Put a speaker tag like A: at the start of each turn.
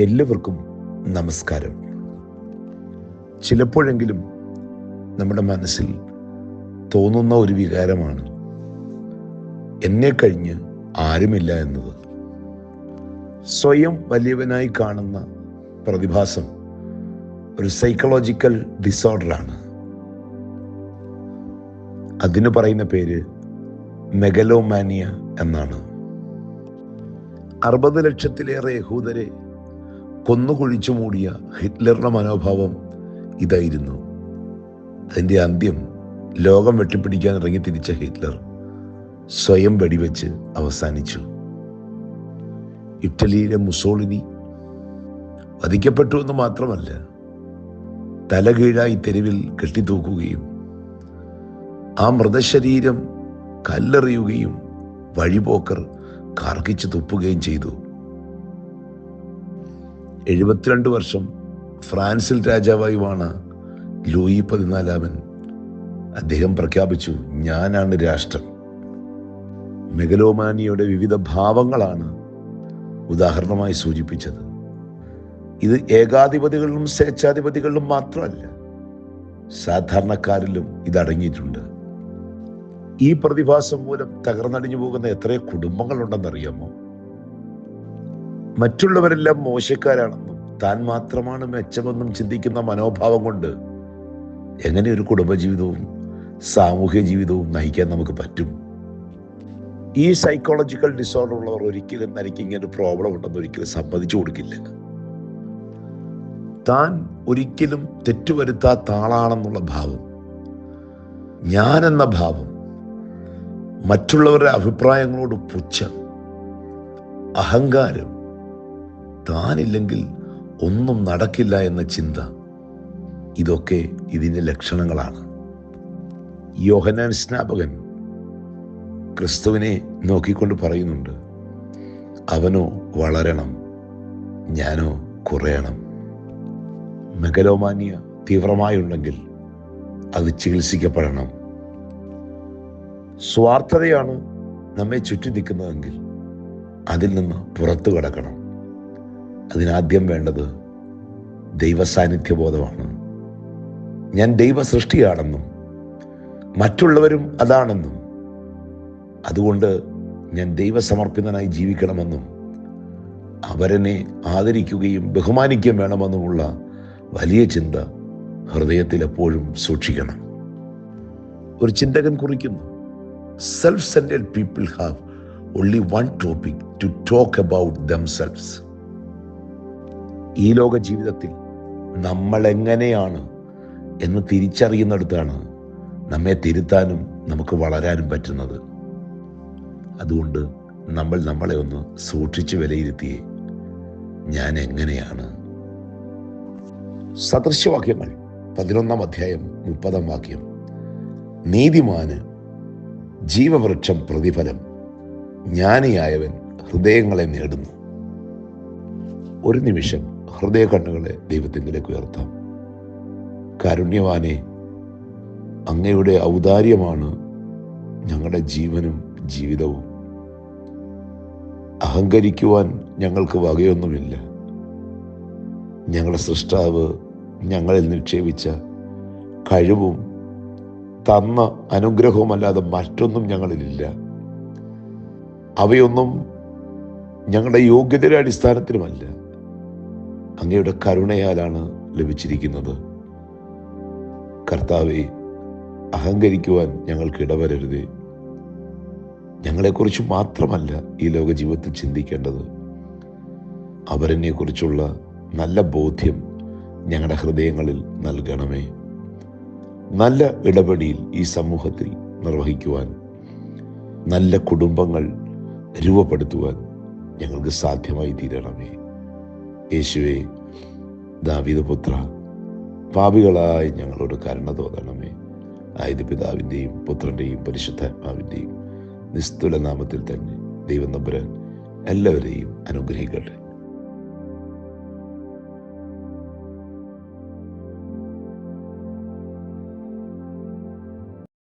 A: എല്ലാവർക്കും നമസ്കാരം. ചിലപ്പോഴെങ്കിലും നമ്മുടെ മനസ്സിൽ തോന്നുന്ന ഒരു വികാരമാണ് എന്നെ കഴിഞ്ഞ് ആരുമില്ല എന്നത്. സ്വയം വലിയവനായി കാണുന്ന പ്രതിഭാസം ഒരു സൈക്കോളജിക്കൽ ഡിസോർഡറാണ് അതിന് പറയുന്ന പേര് മെഗലോമാനിയ എന്നാണ്. അറുപത് ലക്ഷത്തിലേറെ യഹൂദരെ കൊന്നുകുഴിച്ചു മൂടിയ ഹിറ്റ്ലറുടെ മനോഭാവം ഇതായിരുന്നു. അതിന്റെ അന്ത്യം ലോകം വെട്ടിപ്പിടിക്കാൻ ഇറങ്ങി തിരിച്ച ഹിറ്റ്ലർ സ്വയം വെടിവെച്ച് അവസാനിച്ചു. ഇറ്റലിയിലെ മുസോളിനി വധിക്കപ്പെട്ടു എന്ന് മാത്രമല്ല തലകീഴായി തെരുവിൽ കെട്ടിത്തൂക്കുകയും ആ മൃതശരീരം കല്ലെറിയുകയും വഴിപോക്കർ കാർഗിച്ചു തുപ്പുകയും ചെയ്തു. എഴുപത്തിരണ്ട് വർഷം ഫ്രാൻസിൽ രാജാവായുമാണ് ലൂയി പതിനാലാമൻ. അദ്ദേഹം പ്രഖ്യാപിച്ചു ഞാനാണ് രാഷ്ട്രം മെഗലോമാനിയുടെ വിവിധ ഭാവങ്ങളാണ് ഉദാഹരണമായി സൂചിപ്പിച്ചത്. ഇത് ഏകാധിപതികളിലും സ്വേച്ഛാധിപതികളിലും മാത്രമല്ല സാധാരണക്കാരിലും ഇതടങ്ങിയിട്ടുണ്ട് ഈ പ്രതിഭാസം മൂലം തകർന്നടിഞ്ഞു പോകുന്ന എത്ര കുടുംബങ്ങളുണ്ടെന്നറിയാമോ? മറ്റുള്ളവരെല്ലാം മോശക്കാരാണെന്നും താൻ മാത്രമാണ് മെച്ചമെന്നും ചിന്തിക്കുന്ന മനോഭാവം കൊണ്ട് എങ്ങനെ ഒരു കുടുംബജീവിതവും സാമൂഹ്യ ജീവിതവും നയിക്കാൻ നമുക്ക് പറ്റും? ഈ സൈക്കോളജിക്കൽ ഡിസോർഡർ ഉള്ളവർ ഒരിക്കലും തനിക്ക് ഇങ്ങനെ ഒരു പ്രോബ്ലം ഉണ്ടെന്ന് ഒരിക്കലും സമ്മതിച്ചു കൊടുക്കില്ല. താൻ ഒരിക്കലും തെറ്റുവരുത്താത്ത ആളാണെന്നുള്ള ഭാവം ഞാൻ എന്ന ഭാവം മറ്റുള്ളവരുടെ അഭിപ്രായങ്ങളോട് പുച്ഛം അഹങ്കാരം താനില്ലെങ്കിൽ ഒന്നും നടക്കില്ല എന്ന ചിന്ത. ഇതൊക്കെ ഇതിന്റെ ലക്ഷണങ്ങളാണ്. യോഹനാൻ സ്നാപകൻ ക്രിസ്തുവിനെ നോക്കിക്കൊണ്ട് പറയുന്നുണ്ട് അവനോ വളരണം ഞാനോ കുറയണം. മെഗലോമാനിയ തീവ്രമായുണ്ടെങ്കിൽ അത് ചികിത്സിക്കപ്പെടണം. സ്വാർത്ഥതയാണ് നമ്മെ ചുറ്റി നിൽക്കുന്നതെങ്കിൽ അതിൽ നിന്ന് പുറത്തു കടക്കണം. അതിനാദ്യം വേണ്ടത് ദൈവസാന്നിധ്യബോധമാണ്. ഞാൻ ദൈവ സൃഷ്ടിയാണെന്നും മറ്റുള്ളവരും അതാണെന്നും അതുകൊണ്ട് ഞാൻ ദൈവസമർപ്പിതനായി ജീവിക്കണമെന്നും അവരനെ ആദരിക്കുകയും ബഹുമാനിക്കുകയും വേണമെന്നുമുള്ള വലിയ ചിന്ത ഹൃദയത്തിൽ എപ്പോഴും സൂക്ഷിക്കണം. ഒരു ചിന്തകൻ കുറിക്കുന്നു self centred people have only one topic to talk about themselves ഈ ലോക ജീവിതത്തിൽ നമ്മൾ എങ്ങനെയാണ് എന്ന് തിരിച്ചറിയുന്നിടത്താണ് നമ്മെ തിരുത്താനും നമുക്ക് വളരാനും പറ്റുന്നത്. അതുകൊണ്ട് നമ്മൾ നമ്മളെ ഒന്ന് സൂക്ഷിച്ച് വിലയിരുത്തിയേ ഞാൻ എങ്ങനെയാണ്. സദൃശ്യവാക്യങ്ങൾ പതിനൊന്നാം അധ്യായം മുപ്പതാം വാക്യം. നീതിമാന് ജീവവൃക്ഷം പ്രതിഫലം. ജ്ഞാനിയായവൻ ഹൃദയങ്ങളെ നേടുന്നു. ഒരു നിമിഷം ഹൃദയ കണ്ണുകളെ ദൈവത്തിങ്കിലേക്ക് ഉയർത്താം. കാരുണ്യവാനെ അങ്ങയുടെ ഔദാര്യമാണ് ഞങ്ങളുടെ ജീവനും ജീവിതവും. അഹങ്കരിക്കുവാൻ ഞങ്ങൾക്ക് വകയൊന്നുമില്ല. ഞങ്ങളുടെ സൃഷ്ടാവ് ഞങ്ങളിൽ നിക്ഷേപിച്ച കഴിവും തന്ന അനുഗ്രഹവുമല്ലാതെ മറ്റൊന്നും ഞങ്ങളിലില്ല. അവയൊന്നും ഞങ്ങളുടെ യോഗ്യതയുടെ അടിസ്ഥാനത്തിലുമല്ല. അങ്ങയുടെ കരുണയാലാണ് ലഭിച്ചിരിക്കുന്നത്. കർത്താവെ അഹങ്കരിക്കുവാൻ ഞങ്ങൾക്ക് ഇടവരരുത്. ഞങ്ങളെക്കുറിച്ച് മാത്രമല്ല ഈ ലോക ജീവിതത്തിൽ ചിന്തിക്കേണ്ടത്. അവരനെ കുറിച്ചുള്ള നല്ല ബോധ്യം ഞങ്ങളുടെ ഹൃദയങ്ങളിൽ നൽകണമേ. നല്ല ഇടപെടിയിൽ ഈ സമൂഹത്തിൽ നിർവഹിക്കുവാൻ നല്ല കുടുംബങ്ങൾ രൂപപ്പെടുത്തുവാൻ ഞങ്ങൾക്ക് സാധ്യമായി തീരണമേ യേശുവെ ദാവിദപുത്ര പാപികളായി ഞങ്ങളോട് കരുണ തോന്നണമേ. ആയത് പിതാവിന്റെയും പുത്രന്റെയും പരിശുദ്ധാത്മാവിന്റെയും നിസ്തുല നാമത്തിൽ തന്നെ ദൈവം നമ്പുരാൻ എല്ലാവരെയും അനുഗ്രഹിക്കട്ടെ.